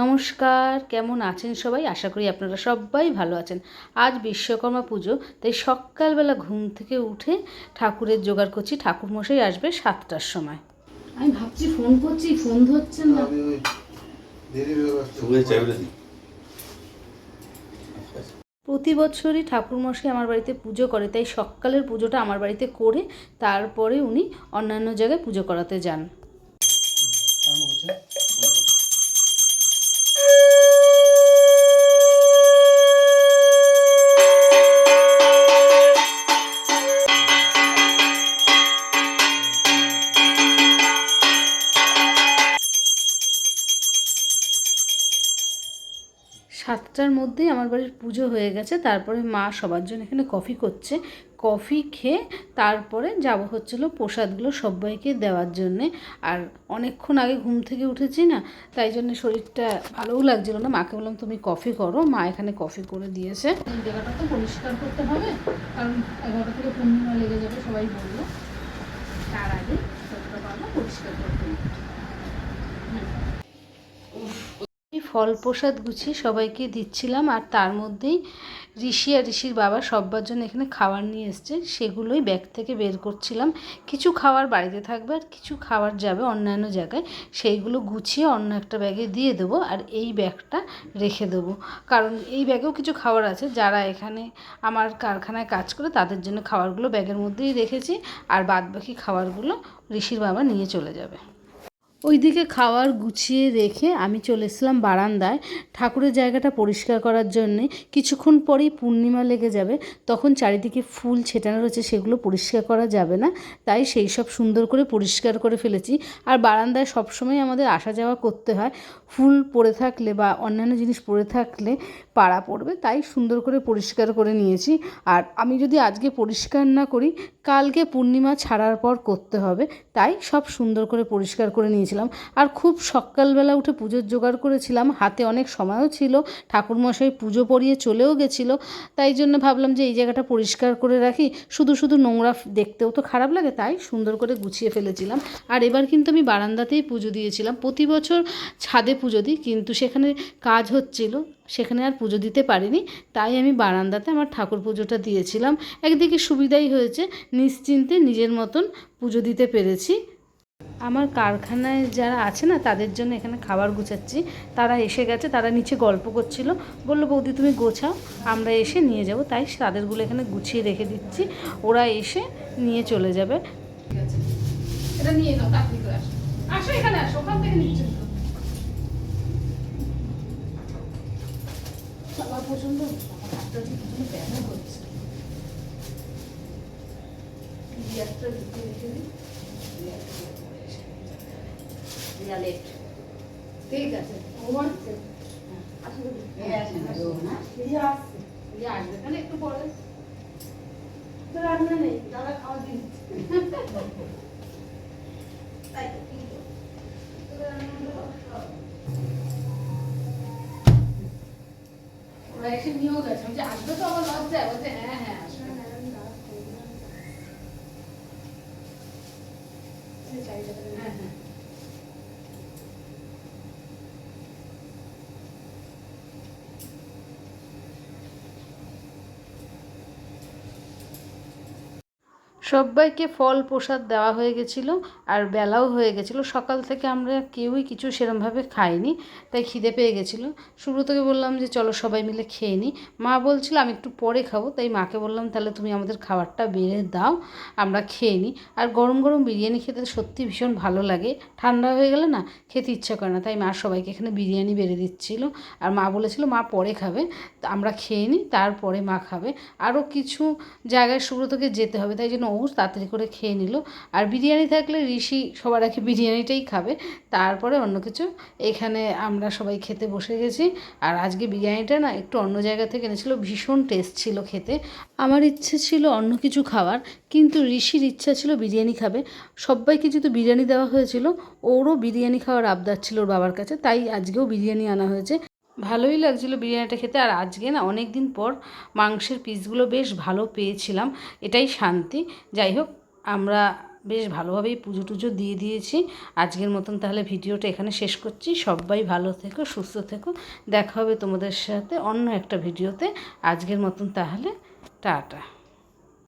নমস্কার কেমন আছেন সবাই? আশা করি আপনারা সবাই ভালো আছেন। আজ বিশ্বকর্মা পুজো তাই সকালবেলা ঘুম থেকে উঠে ঠাকুরের জোগাড় করছি। ঠাকুর মশাই আসবে সাতটার সময়। আমি ভাবছি ফোন করছি ফোন ধরছেন না। প্রতি বছরই ঠাকুরমশাই আমার বাড়িতে পুজো করে তাই সকালের পুজোটা আমার বাড়িতে করে তারপরে উনি অন্যান্য জায়গায় পুজো করাতে যান। সাতটার মধ্যেই আমার বাড়ির পুজো হয়ে গেছে, তারপরে মা সবার জন্য এখানে কফি করছে। কফি খেয়ে তারপরে যাব হচ্ছিল প্রসাদগুলো সবাইকে দেওয়ার জন্যে। আর অনেকক্ষণ আগে ঘুম থেকে উঠেছি না, তাই জন্য শরীরটা ভালোও লাগছিল না। মাকে বললাম, তুমি কফি করো, মা এখানে কফি করে দিয়েছে। জায়গাটা তো পরিষ্কার করতে হবে, কারণ এগারোটা থেকে পূর্ণিমা লেগে যাবে, সবাই বলল। তার আগে যতটা পারব পরিষ্কার করতে হবে। এই ফল প্রসাদ গুছিয়ে সবাইকে দিচ্ছিলাম আর তার মধ্যেই ঋষি আর ঋষির বাবা সব্বার জন্য এখানে খাবার নিয়ে এসছে। সেগুলোই ব্যাগ থেকে বের করছিলাম। কিছু খাবার বাড়িতে থাকবে আর কিছু খাবার যাবে অন্যান্য জায়গায়। সেইগুলো গুছিয়ে অন্য একটা ব্যাগে দিয়ে দেবো আর এই ব্যাগটা রেখে দেবো। কারণ এই ব্যাগেও কিছু খাবার আছে। যারা এখানে আমার কারখানায় কাজ করে তাদের জন্য খাবারগুলো ব্যাগের মধ্যেই রেখেছি। আর বাদবাকি খাবারগুলো ঋষির বাবা নিয়ে চলে যাবে। ওইদিকে খাওয়ার গুছিয়ে রেখে আমি চলে এসেছিলাম বারান্দায়। ঠাকুরের জায়গাটা পরিষ্কার করার জন্যে। কিছুক্ষণ পরেই পূর্ণিমা লেগে যাবে। তখন চারিদিকে ফুল ছেটানো রয়েছে, সেগুলো পরিষ্কার করা যাবে না। তাই সেই সব সুন্দর করে পরিষ্কার করে ফেলেছি। আর বারান্দায় সবসময় আমাদের আসা যাওয়া করতে হয়। ফুল পড়ে থাকলে বা অন্যান্য জিনিস পড়ে থাকলে পাড়া পড়বে, তাই সুন্দর করে পরিষ্কার করে নিয়েছি। আর আমি যদি আজকে পরিষ্কার না করি, কালকে পূর্ণিমা ছাড়ার পর করতে হবে। তাই সব সুন্দর করে পরিষ্কার করে নিয়েছিলাম আর খুব সকালবেলা উঠে পুজোর জোগাড় করেছিলাম। হাতে অনেক সময়ও ছিল। ঠাকুরমশাই পুজো পড়িয়ে চলেও গেছিল। তাই জন্য ভাবলাম যে এই জায়গাটা পরিষ্কার করে রাখি। শুধু শুধু নোংরা দেখতেও তো খারাপ লাগে, তাই সুন্দর করে গুছিয়ে ফেলেছিলাম। আর এবার কিন্তু আমি বারান্দাতেই পুজো দিয়েছিলাম। প্রতি বছর ছাদে পুজো দিই, কিন্তু সেখানে কাজ হচ্ছিল। সেখানে আর পুজো দিতে পারিনি। তাই আমি বারান্দাতে আমার ঠাকুর পুজোটা দিয়েছিলাম। একদিকে সুবিধাই হয়েছে, নিশ্চিন্তে নিজের মতন পুজো দিতে পেরেছি। আমার কারখানায় যারা আছে না তাদের জন্য এখানে খাবার গুছাচ্ছি। তারা এসে গেছে তারা নিচে গল্প করছিল। বলল বৌদি তুমি গোছাও আমরা এসে নিয়ে যাব। তাই তাদেরগুলো এখানে গুছিয়ে রেখে দিচ্ছি। ওরা এসে নিয়ে চলে যাবে। ঠিক আছে এটা নিয়ে নাও আসো। আসো এখানে আসো ওখান থেকে নিচে বাবা প্রচণ্ড হাতটা ঠিক আছে একটু পরে তো রান্না নেই দাদা খাওয়া দিন তাই তো। ওরা এসে নিয়েও গেছে আমি যে আসবে তো আমার লজ্জা বলছে হ্যাঁ হ্যাঁ আসবে সবাইকে ফল প্রসাদ দেওয়া হয়ে গেছিল আর বেলাও হয়ে গেছিল। সকাল থেকে আমরা কেউই কিছু সেরমভাবে খাইনি, তাই খিদে পেয়ে গেছিল। থেকে বললাম যে চলো সবাই মিলে খেয়ে নিই। মা বলছিল, আমি একটু পরে খাব। তাই মাকে বললাম, তাহলে তুমি আমাদের খাবারটা বেড়ে দাও, আমরা খেয়ে নিই। আর গরম গরম বিরিয়ানি খেতে সত্যি ভীষণ ভালো লাগে। ঠান্ডা হয়ে গেলে না খেতে ইচ্ছা করে না, তাই মা সবাইকে এখানে বিরিয়ানি বেড়ে দিচ্ছিল। আর মা বলেছিল, মা পরে খাবে আমরা খেয়ে নিই, তারপরে মা খাবে। আরও কিছু জায়গায় থেকে যেতে হবে, তাই জন্য তাড়াতাড়ি করে খেয়ে নিল। আর বিরিয়ানি থাকলে ঋষি সবার আগে বিরিয়ানিটাই খাবে। তারপরে অন্য কিছু। এখানে আমরা সবাই খেতে বসে গেছি। আর আজকে বিরিয়ানিটা না একটু অন্য জায়গা থেকে এনেছিল। ভীষণ টেস্ট ছিল খেতে। আমার ইচ্ছে ছিল অন্য কিছু খাওয়ার, কিন্তু ঋষির ইচ্ছা ছিল বিরিয়ানি খাবে। সবাইকে যেহেতু বিরিয়ানি দেওয়া হয়েছিল, ওরও বিরিয়ানি খাওয়ার আবদার ছিল ওর বাবার কাছে। তাই আজকেও বিরিয়ানি আনা হয়েছে। ভালোই লাগছিল বিরিয়ানিটা খেতে। আর আজকে না অনেক দিন পর মাংসের পিসগুলো বেশ ভালো পেয়েছিলাম। এটাই শান্তি। যাই হোক, আমরা বেশ ভালোভাবেই পুজো টুজো দিয়ে দিয়েছি। আজকের মতন তাহলে ভিডিওটা এখানে শেষ করছি। সবাই ভালো থেকো, সুস্থ থেকো। দেখা হবে তোমাদের সাথে অন্য একটা ভিডিওতে। আজকের মতন তাহলে, টাটা।